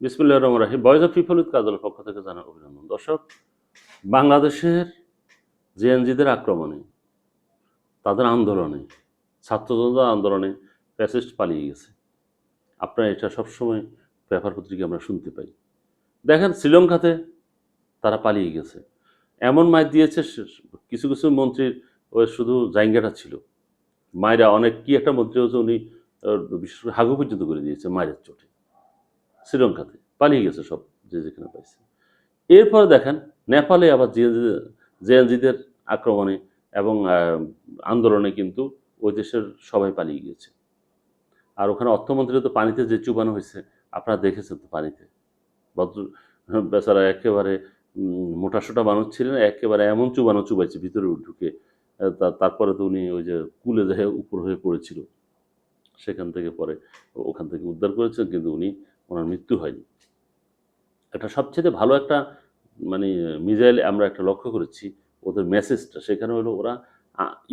বিসমুল্লাহ রহমান রাহিম। বয়েজ অফ পিপল উইথ কাজলের পক্ষ থেকে জানার অভিনন্দন। দর্শক, বাংলাদেশের জেএনজিদের আক্রমণে, তাদের আন্দোলনে ছাত্রজনতার আন্দোলনে প্যাসিস্ট পালিয়ে গেছে। আপনারা এটা সবসময় পেপার পত্রিকা আমরা শুনতে পাই। দেখেন, শ্রীলঙ্কাতে তারা পালিয়ে গেছে। এমন মাই দিয়েছে, কিছু কিছু মন্ত্রীর ওই শুধু জাইঙ্গাটা ছিল। মায়েরা অনেক, কি একটা মন্ত্রী হচ্ছে উনি বিশেষ করে হাগু পর্যন্ত করে দিয়েছে মায়ের চোটে। শ্রীলঙ্কাতে পালিয়ে গেছে সব যে যেখানে পাইছে। এরপরে দেখেন নেপালে আবার জেএনজিদের আক্রমণে এবং আন্দোলনে কিন্তু ওই দেশের সবাই পালিয়ে গিয়েছে। আর ওখানে অর্থমন্ত্রী তো পানিতে যে চুবানো হয়েছে, আপনারা দেখেছেন তো পানিতে। ভদ্র বেচারা একেবারে মোটাসোটা মানুষ ছিলেন, একেবারে এমন চুবানো চুবাইছে, ভিতরে ঢুকে তারপরে তো উনি ওই যে কুলে যায় উপর হয়ে পড়েছিল। সেখান থেকে পরে ওখান থেকে উদ্ধার করেছেন, কিন্তু উনি ওনার মৃত্যু হয়নি। এটা সবচেয়ে ভালো একটা মানে মিজাইল আমরা একটা লক্ষ্য করেছি, ওদের মেসেজটা, সেখানে হলো ওরা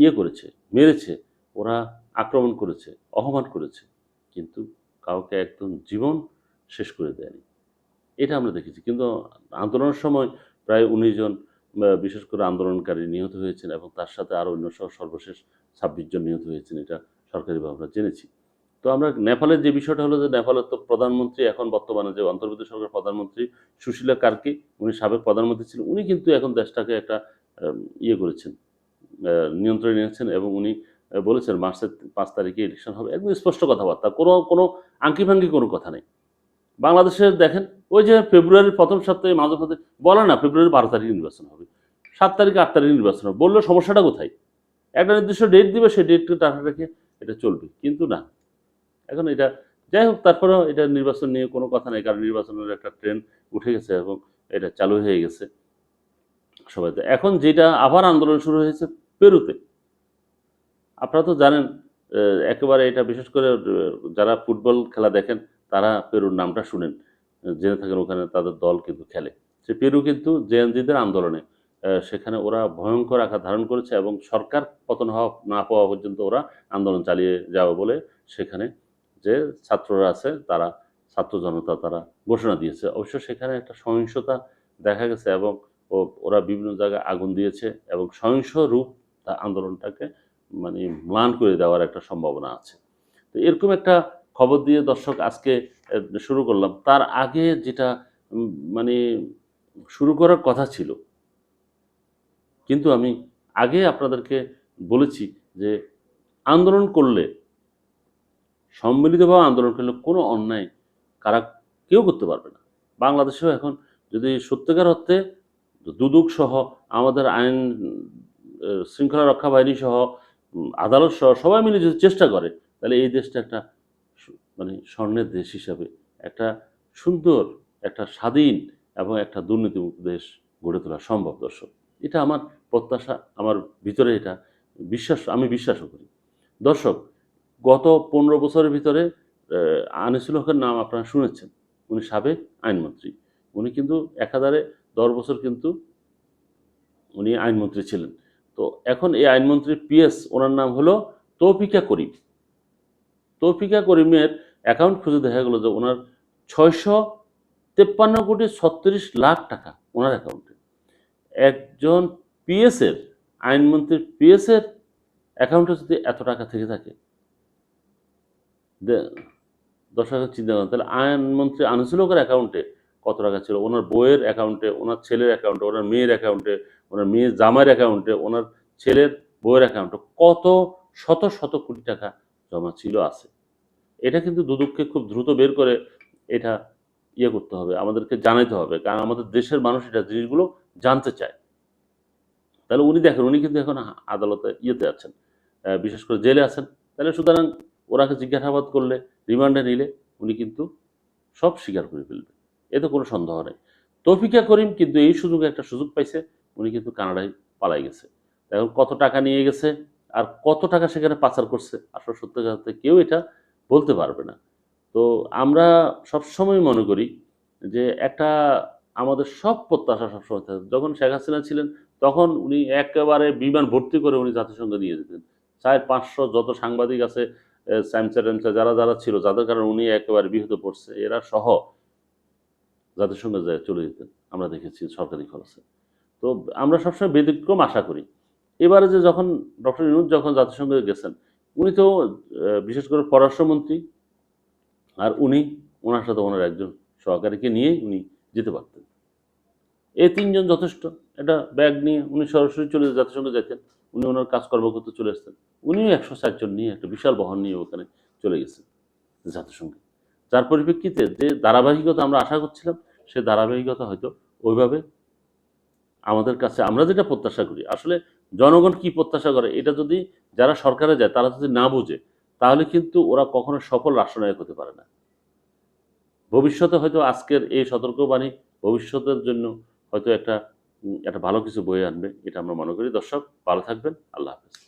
ইয়ে করেছে, মেরেছে, ওরা আক্রমণ করেছে, অপমান করেছে, কিন্তু কাউকে একদম জীবন শেষ করে দেয়নি। এটা আমরা দেখেছি, কিন্তু আন্দোলনের সময় প্রায় উনিশ জন বিশেষ করে আন্দোলনকারী নিহত হয়েছেন এবং তার সাথে আরও অন্য সহ সর্বশেষ ছাব্বিশ জন নিহত হয়েছেন, এটা সরকারিভাবে আমরা জেনেছি। তো আমরা নেপালের যে বিষয়টা হলো যে নেপালের তো প্রধানমন্ত্রী এখন বর্তমানে যে অন্তর্বর্তী সরকার প্রধানমন্ত্রী সুশীলা কার্কি, উনি সাবেক প্রধানমন্ত্রী ছিলেন, উনি কিন্তু এখন দেশটাকে একটা ইয়ে করেছেন নিয়ন্ত্রণে নিয়েছেন এবং উনি বলেছেন মার্চের পাঁচ তারিখে ইলেকশন হবে। একদম স্পষ্ট কথাবার্তা, কোনো কোনো আঙ্কি ভাঙ্কি কোনো কথা নেই। বাংলাদেশের দেখেন, ওই যে ফেব্রুয়ারির প্রথম সপ্তাহে মাঝে মাঝে বলে না ফেব্রুয়ারির বারো তারিখে নির্বাচন হবে, সাত তারিখে আট তারিখে নির্বাচন হবে, বললে সমস্যাটা কোথায়? একটা নির্দিষ্ট ডেট দিবে, সেই ডেটকে টাকা রেখে এটা চলবে, কিন্তু না। এখন এটা, যাই হোক, তারপরেও এটা নির্বাচন নিয়ে কোনো কথা নেই, কারণ নির্বাচনের একটা ট্রেন উঠে গেছে এবং এটা চালু হয়ে গেছে সবাই তো। এখন যেটা আবার আন্দোলন শুরু হয়েছে পেরুতে। আপনারা তো জানেন একেবারে এটা বিশেষ করে যারা ফুটবল খেলা দেখেন, তারা পেরুর নামটা শুনেন। জেনে থাকেন, ওখানে তাদের দল কিন্তু খেলে। সে পেরু কিন্তু জেএনজিদের আন্দোলনে সেখানে ওরা ভয়ঙ্কর আকার ধারণ করেছে এবং সরকার পতন হওয়া, না পাওয়া পর্যন্ত ওরা আন্দোলন চালিয়ে যাবে বলে সেখানে যে ছাত্ররা আছে, তারা, ছাত্র জনতা তারা ঘোষণা দিয়েছে। অবশ্য সেখানে একটা সহিংসতা দেখা গেছে এবং ওরা বিভিন্ন জায়গায় আগুন দিয়েছে এবং সহিংস রূপ তা আন্দোলনটাকে মানে ম্লান করে দেওয়ার একটা সম্ভাবনা আছে। তো এরকম একটা খবর দিয়ে দর্শক আজকে শুরু করলাম। তার আগে যেটা মানে শুরু করার কথা ছিল, কিন্তু আমি আগে আপনাদেরকে বলেছি যে আন্দোলন করলে সম্মিলিতভাবে আন্দোলন করলে কোনো অন্যায় কারা কেউ করতে পারবে না। বাংলাদেশেও এখন যদি সত্যিকার অর্থে দুদক সহ আমাদের আইন শৃঙ্খলা রক্ষা বাহিনী সহ আদালত সহ সবাই মিলে যদি চেষ্টা করে, তাহলে এই দেশটা একটা মানে স্বর্ণের দেশ হিসাবে একটা সুন্দর, একটা স্বাধীন এবং একটা দুর্নীতিমুক্ত দেশ গড়ে তোলা সম্ভব, দর্শক। এটা আমার প্রত্যাশা, আমার ভিতরে এটা বিশ্বাস, আমি বিশ্বাসও করি। দর্শক গত পনেরো বছরের ভিতরে আনিসুল হকের নাম আপনারা শুনেছেন। উনি সাবেক আইনমন্ত্রী। উনি কিন্তু একাধারে দশ বছর কিন্তু উনি আইনমন্ত্রী ছিলেন। তো এখন এই আইনমন্ত্রী পিএস ওনার নাম হলো তৌফিকা করিম। তৌফিকা করিমের অ্যাকাউন্ট খুঁজে দেখা গেলো যে ওনার ছয়শো তেপ্পান্ন কোটি ছত্রিশ লাখ টাকা ওনার অ্যাকাউন্টে একজন পিএসের আইনমন্ত্রীর পিএসের অ্যাকাউন্টে যদি এত টাকা থেকে থাকে দে- দর্শক চিন্তা করেন তাহলে আইনমন্ত্রী আনিসুল হকের অ্যাকাউন্টে কত টাকা ছিল? ওনার বইয়ের অ্যাকাউন্টে ওনার ছেলের অ্যাকাউন্টে ওনার মেয়ের অ্যাকাউন্টে ওনার মেয়ের জামাইয়ের অ্যাকাউন্টে ওনার ছেলের বইয়ের অ্যাকাউন্টে কত শত শত কোটি টাকা জমা ছিল আছে? এটা কিন্তু দুদককে খুব দ্রুত বের করে এটা ইয়ে করতে হবে, আমাদেরকে জানাইতে হবে। কারণ আমাদের দেশের মানুষ এটা জিনিসগুলো জানতে চায়। তাহলে উনি দেখেন, উনি কিন্তু এখন আদালতে ইয়েতে আছেন বিশেষ করে জেলে আছেন। তাহলে সুতরাং ওনাকে জিজ্ঞাসাবাদ করলে, রিমান্ডে নিলে, উনি কিন্তু সব স্বীকার করে ফেলবে। এতে কোনো সন্দেহ নেই। তৌফিকা করিম কিন্তু এই সুযোগে একটা সুযোগ পাইছে, উনি কিন্তু কানাডায় পালাই গেছে। এখন কত টাকা নিয়ে গেছে আর কত টাকা সেখানে পাচার করছে, আসলে সত্যি কেউ এটা বলতে পারবে না। তো আমরা সবসময় মনে করি যে একটা আমাদের সব প্রত্যাশা সবসময় থাকে। যখন শেখ হাসিনা ছিলেন, তখন উনি একেবারে বিমান ভর্তি করে উনি জাতিসংঘে নিয়ে যেতেন। চার পাঁচশো যত সাংবাদিক আছে ট্যামসা যারা যারা ছিল, যাদের কারণে উনি একেবারে বিহত পড়ছে, এরা সহ জাতিসংঘে যায় চলে যেতেন, আমরা দেখেছি সরকারি খরচে। তো আমরা সবসময় ব্যতিক্রম আশা করি। এবারে যে যখন ডক্টর ইনুজ যখন জাতিসংঘে গেছেন, উনি তো বিশেষ করে পররাষ্ট্রমন্ত্রী, আর উনি ওনার সাথে ওনার একজন সহকারীকে নিয়েই উনি যেতে পারতেন। এই তিনজন যথেষ্ট। একটা ব্যাগ নিয়ে উনি সরাসরি চলে জাতিসংঘে যেতেন উনি ওনার কাজকর্ম করতে চলে আসতেন। উনিও একশো ষাট জন নিয়ে একটা বিশাল বহন নিয়ে ওখানে চলে গেছেন জাতিসংঘে যার পরিপ্রেক্ষিতে যে ধারাবাহিকতা আমরা আশা করছিলাম, সে ধারাবাহিকতা হয়তো ওইভাবে আমাদের কাছে, আমরা যেটা প্রত্যাশা করি, আসলে জনগণ কি প্রত্যাশা করে, এটা যদি যারা সরকারে যায়, তারা যদি না বুঝে, তাহলে কিন্তু ওরা কখনো সফল রাষ্ট্রনায়ক হতে পারে না। ভবিষ্যতে হয়তো আজকের এই সতর্কবাণী, ভবিষ্যতের জন্য হয়তো একটা একটা ভালো কিছু বয়ে আনবে, এটা আমরা মনে করি। দর্শক, ভালো থাকবেন। আল্লাহ হাফেজ।